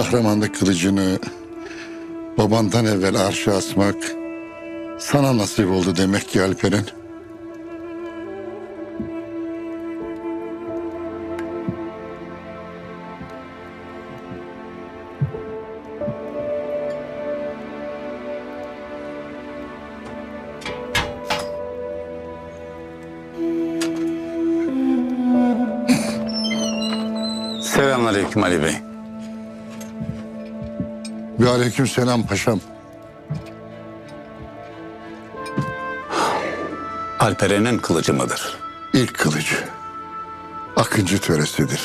kahramanlık kılıcını babandan evvel arşa asmak sana nasip oldu demek ki Alperen. Selamünaleyküm Ali Bey. Ve aleyküm selam paşam. Alperen'in kılıcı mıdır? İlk kılıcı. Akıncı töresidir.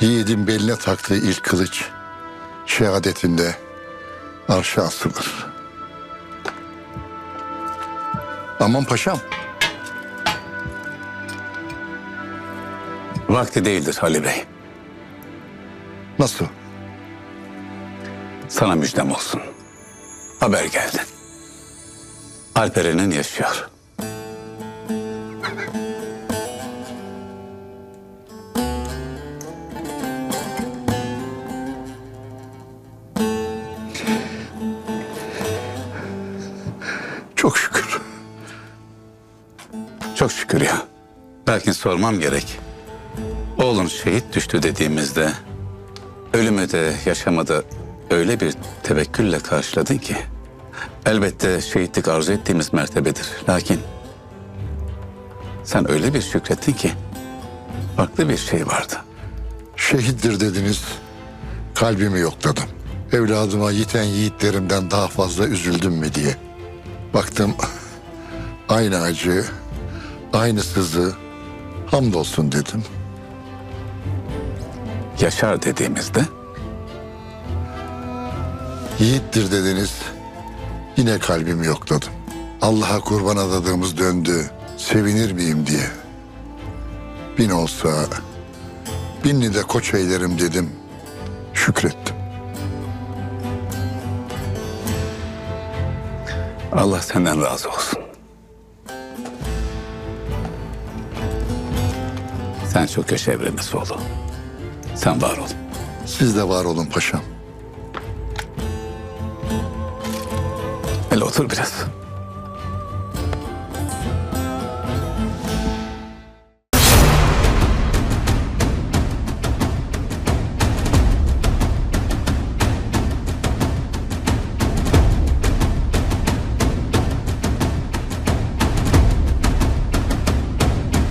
Yiğidin beline taktığı ilk kılıç şehadetinde arşa asılır. Aman paşam. Vakti değildir Ali Bey. Nasıl? Sana müjdem olsun. Haber geldi. Alperen'in yaşıyor. Çok şükür. Çok şükür ya. Belki sormam gerek. Oğlun şehit düştü dediğimizde ölümü de yaşamı da öyle bir tevekkülle karşıladın ki. Elbette şehitlik arzu ettiğimiz mertebedir. Lakin sen öyle bir şükrettin ki farklı bir şey vardı. Şehittir dediniz. Kalbimi yokladım. Evladıma yiten yiğitlerimden daha fazla üzüldüm mü diye. Baktım aynı acı, aynı sızı hamdolsun dedim. Yaşar dediğimizde Yiğittir dediniz. Yine kalbimi yokladım. Allah'a kurban adadığımız döndü. Sevinir miyim diye. Bin olsa binni de koç eylerim dedim. Şükrettim. Allah senden razı olsun. Sen çok yaşa oğlu. Sen var ol. Siz de var olun paşam. Hele otur biraz.